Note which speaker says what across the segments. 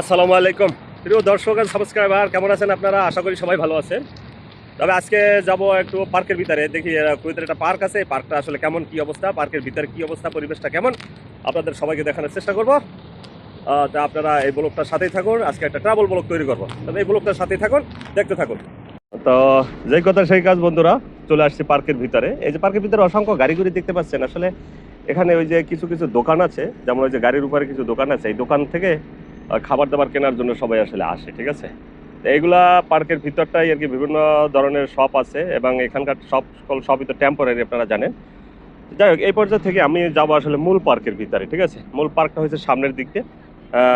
Speaker 1: আসসালামু আলাইকুম। প্রিয় দর্শক আর সাবস্ক্রাইবার কেমন আছেন আপনারা? আশা করি সবাই ভালো আছেন। তবে আজকে যাব একটু পার্কের ভিতরে। দেখি কুয়েতের একটা পার্ক আছে। পার্কটা আসলে কেমন, কি অবস্থা? পার্কের ভিতরে কি অবস্থা, পরিবেশটা কেমন? আপনাদের সবাইকে দেখানোর চেষ্টা করব। তা আপনারা এই ব্লগটার সাথেই থাকুন। আজকে একটা ট্রাভেল ব্লগ তৈরি করব। তবে এই ব্লগটার সাথেই থাকুন, দেখতে থাকুন। তো যেই কথা, সেই কাজ, বন্ধুরা, চলে আসছি পার্কের ভিতরে। এই যে পার্কের ভিতরে অসংখ্য গাড়ি গুড়ি দেখতে পাচ্ছেন। আসলে এখানে ওই যে কিছু কিছু দোকান আছে। যেমন ওই যে গাড়ির উপরে কিছু দোকান আছে। এই দোকান থেকে খাবার দাবার কেনার জন্য সবাই আসলে আসে, ঠিক আছে? তো এইগুলা পার্কের ভিতরটাই আর কি বিভিন্ন ধরনের শপ আছে এবং এখানকার সব সকল সবই তো টেম্পোরারি আপনারা জানেন। যাই হোক, এই পর্যায়ে থেকে আমি যাব আসলে মূল পার্কের ভিতরে, ঠিক আছে? মূল পার্কটা হচ্ছে সামনের দিক। দিয়ে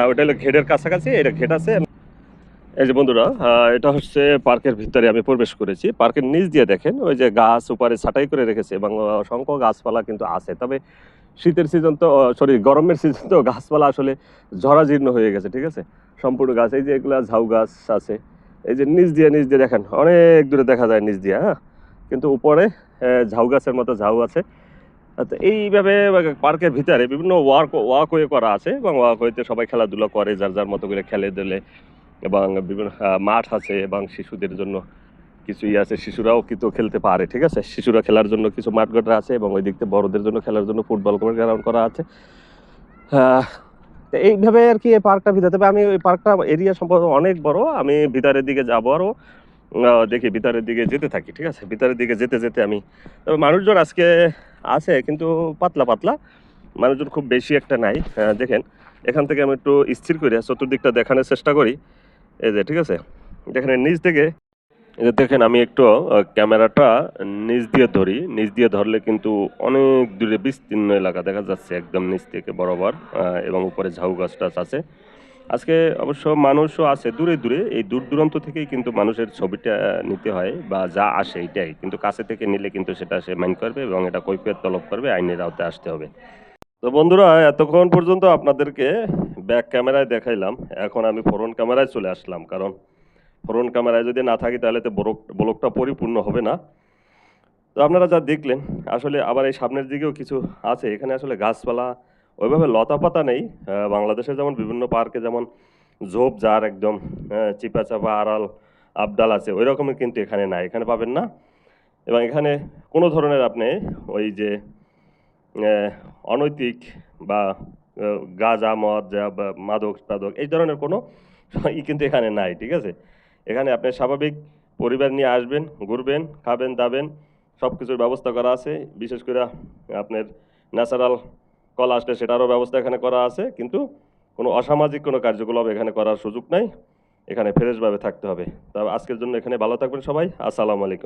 Speaker 1: ওটা হলো ঘেটের কাছাকাছি, এটা ঘেট আছে। এই যে বন্ধুরা এটা হচ্ছে পার্কের ভিতরে আমি প্রবেশ করেছি। পার্কের নিচ দিয়ে দেখেন, ওই যে গাছ উপরে ছাটাই করে রেখেছে এবং অসংখ্য গাছপালা কিন্তু আছে। তবে শীতের সিজন তো সরি গরমের সিজন তো গাছপালা আসলে জরাজীর্ণ হয়ে গেছে, ঠিক আছে? সম্পূর্ণ গাছ, এই যে এগুলা ঝাউ গাছ আছে, এই যে নিচ দিয়ে নিচ দিয়ে দেখেন, অনেক দূরে দেখা যায় নিচ দিয়ে হ্যাঁ? কিন্তু উপরে ঝাউ গাছের মতো ঝাউ আছে। তো এইভাবে পার্কের ভিতরে বিভিন্ন ওয়ার্ক ওয়াক ওয়ে করা আছে, এবং ওয়াক ওয়েতে সবাই খেলাধুলা করে, যার যার মতো করে খেলে দিলে এবং বিভিন্ন মাঠ আছে, এবং শিশুদের জন্য কিছুই আছে, শিশুরাও কিন্তু খেলতে পারে, ঠিক আছে? শিশুরা খেলার জন্য কিছু মাঠ ঘাট আছে এবং ওই দিক থেকে বড়দের জন্য খেলার জন্য ফুটবল গ্রাউন্ড করা আছে। এইভাবে আর কি এই পার্কটা ভিতরে, তবে আমি ওই পার্কটা এরিয়া সম্পর্কে অনেক বড়, আমি ভিতরের দিকে যাব আরও দেখি ভিতরের দিকে যেতে থাকি, ঠিক আছে? ভিতরের দিকে যেতে যেতে আমি, তবে মানুষজন আজকে আছে কিন্তু পাতলা পাতলা, মানুষজন খুব বেশি একটা নাই। দেখেন, এখান থেকে আমি একটু স্থির করে চতুর্দিকটা দেখানোর চেষ্টা করি। এই যে, ঠিক আছে? যেখানে নিচ থেকে দেখেন, আমি একটু ক্যামেরাটা নিচ দিয়ে ধরি। নিচ দিয়ে ধরলে কিন্তু অনেক দূরে বিস্তীর্ণ এলাকা দেখা যাচ্ছে, একদম নিচ থেকে বরাবর এবং উপরে ঝাউ গাছ টাছ আছে। আজকে অবশ্য মানুষও আছে দূরে দূরে, এই দূর দূরান্ত থেকেই কিন্তু মানুষের ছবিটা নিতে হয় বা যা আসে এটাই। কিন্তু কাছে থেকে নিলে কিন্তু সেটা সে মাইন্ড করবে এবং এটা কৈফিয়ত তলব করবে, আইনের আওতায় আসতে হবে। তো বন্ধুরা, এতক্ষণ পর্যন্ত আপনাদেরকে ব্যাক ক্যামেরায় দেখাইলাম। এখন আমি ফ্রন্ট ক্যামেরায় চলে আসলাম, কারণ ফ্রন্ট ক্যামেরায় যদি না থাকি তাহলে তো ব্লক ব্লকটা পরিপূর্ণ হবে না। তো আপনারা যা দেখলেন আসলে আবার এই সামনের দিকেও কিছু আছে। এখানে আসলে গাছপালা ওইভাবে লতা পাতা নেই। আহ, বাংলাদেশে যেমন বিভিন্ন পার্কে যেমন ঝোপ জার একদম চিপা চাপা আড়াল আবডাল আছে ওই রকমের কিন্তু এখানে নাই। এখানে পাবেন না। এবং এখানে কোনো ধরনের আপনি ওই যে অনৈতিক বা গাঁজা মদ যা বা মাদক টাদক এই ধরনের কোনো ই কিন্তু এখানে নাই ঠিক আছে? এখানে আপনি স্বাভাবিক পরিবার নিয়ে আসবেন, ঘুরবেন, খাবেন, দাবেন সব কিছুর ব্যবস্থা করা আছে। বিশেষ করে আপনার ন্যাচারাল কল আসলে সেটারও ব্যবস্থা এখানে করা আছে, কিন্তু কোনো অসামাজিক কোনো কার্যকলাপ এখানে করার সুযোগ নাই। এখানে ফ্রেশভাবে থাকতে হবে। তবে আজকের জন্য এখানে ভালো থাকবেন সবাই। আসসালামু আলাইকুম।